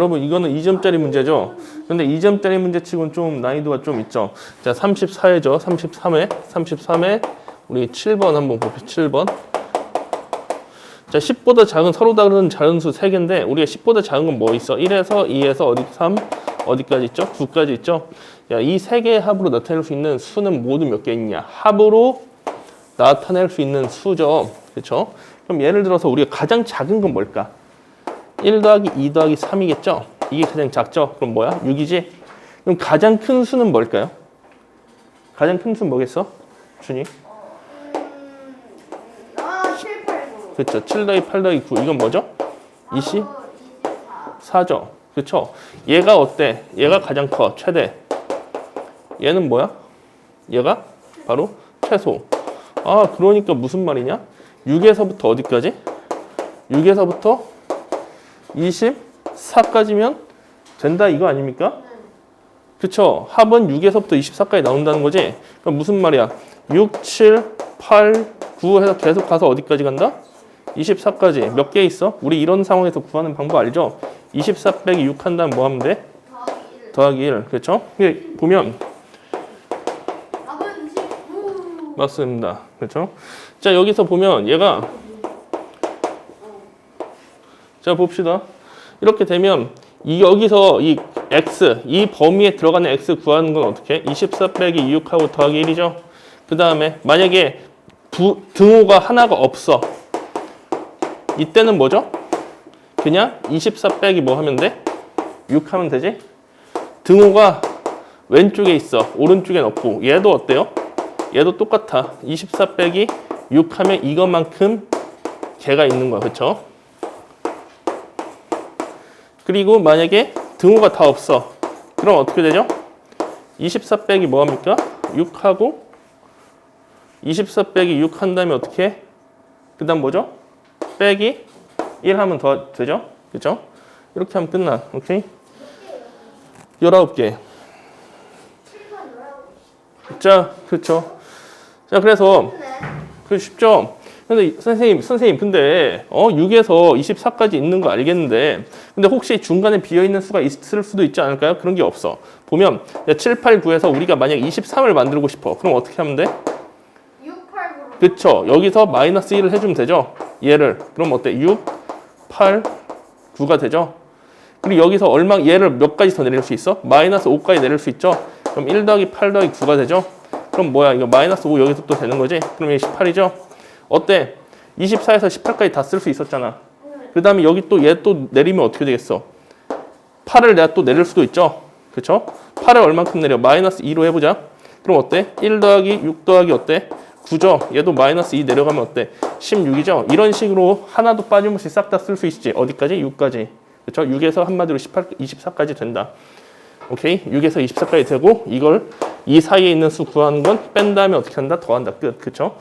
여러분 이거는 2점짜리 문제죠. 근데 2점짜리 문제치고는 좀 난이도가 좀 있죠. 자, 34회죠. 33회. 33회. 우리 7번 한번 봅시다. 7번. 자, 10보다 작은 서로 다른 작은 수 3개인데 우리가 10보다 작은 건 뭐 있어? 1에서 2에서 어디 3 어디까지 있죠? 9까지 있죠? 야, 이 세 개의 합으로 나타낼 수 있는 수는 모두 몇 개 있냐? 합으로 나타낼 수 있는 수죠. 그렇죠? 그럼 예를 들어서 우리가 가장 작은 건 뭘까? 1 더하기 2 더하기 3이겠죠? 이게 가장 작죠? 그럼 뭐야? 6이지? 그럼 가장 큰 수는 뭘까요? 가장 큰 수는 뭐겠어? 준이? 아, 7, 8, 9. 그렇죠. 7 더하기 8 더하기 9 이건 뭐죠? 20? 24. 4죠. 그렇죠. 얘가 어때? 얘가 가장 커. 최대. 얘는 뭐야? 얘가 바로 최소. 아, 그러니까 무슨 말이냐? 6에서부터 어디까지? 6에서부터 24까지면 된다 이거 아닙니까? 그쵸? 합은 6에서부터 24까지 나온다는 거지? 그럼 무슨 말이야? 6, 7, 8, 9 해서 계속 가서 어디까지 간다? 24까지 몇 개 있어? 우리 이런 상황에서 구하는 방법 알죠? 24 빼기 6 한다면 뭐 하면 돼? 더하기 1. 더하기 1 그렇죠? 이게 보면 답은 19. 맞습니다 그렇죠? 자 여기서 보면 얘가 자 봅시다 이렇게 되면 이 여기서 이 x 이 범위에 들어가는 x 구하는 건 어떻게? 24 빼기 6하고 더하기 1이죠 그 다음에 만약에 부, 등호가 하나가 없어 이때는 뭐죠? 그냥 24 빼기 뭐 하면 돼? 6 하면 되지? 등호가 왼쪽에 있어. 오른쪽엔 없고. 얘도 어때요? 얘도 똑같아. 24 빼기 6 하면 이것만큼 개가 있는 거야. 그쵸? 그리고 만약에 등호가 다 없어. 그럼 어떻게 되죠? 24 빼기 뭐 합니까? 6하고 24 빼기 6 한 다음에 어떻게 해? 그 다음 뭐죠? 빼기 1 하면 더 되죠? 그죠? 이렇게 하면 끝나. 오케이? 19개. 7번 자, 그렇죠. 자, 그래서 네. 그 쉽죠. 근데 선생님, 선생님, 근데 어 6에서 24까지 있는 거 알겠는데, 근데 혹시 중간에 비어 있는 수가 있을 수도 있지 않을까요? 그런 게 없어. 보면 7, 8, 9에서 우리가 만약 23을 만들고 싶어. 그럼 어떻게 하면 돼? 6, 8, 9로. 그쵸. 여기서 마이너스 1을 해주면 되죠. 얘를. 그럼 어때? 6, 8, 9가 되죠. 그리고 여기서 얼마, 얘를 몇 가지 더 내릴 수 있어? 마이너스 5까지 내릴 수 있죠. 그럼 1 더하기 8 더하기 9가 되죠. 그럼 뭐야? 이거 마이너스 5 여기서 또 되는 거지? 그럼 이게 18이죠. 어때? 24에서 18까지 다 쓸 수 있었잖아. 그 다음에 여기 또 얘 또 내리면 어떻게 되겠어? 8을 내가 또 내릴 수도 있죠. 그쵸? 8을 얼만큼 내려? 마이너스 2로 해보자. 그럼 어때? 1 더하기 6 더하기 어때? 9죠. 얘도 마이너스 2 내려가면 어때? 16이죠. 이런 식으로 하나도 빠짐없이 싹 다 쓸 수 있지. 어디까지? 6까지. 그쵸? 6에서 한마디로 18, 24까지 된다. 오케이? 6에서 24까지 되고 이걸 이 사이에 있는 수 구하는 건 뺀 다음에 어떻게 한다? 더한다. 끝. 그쵸?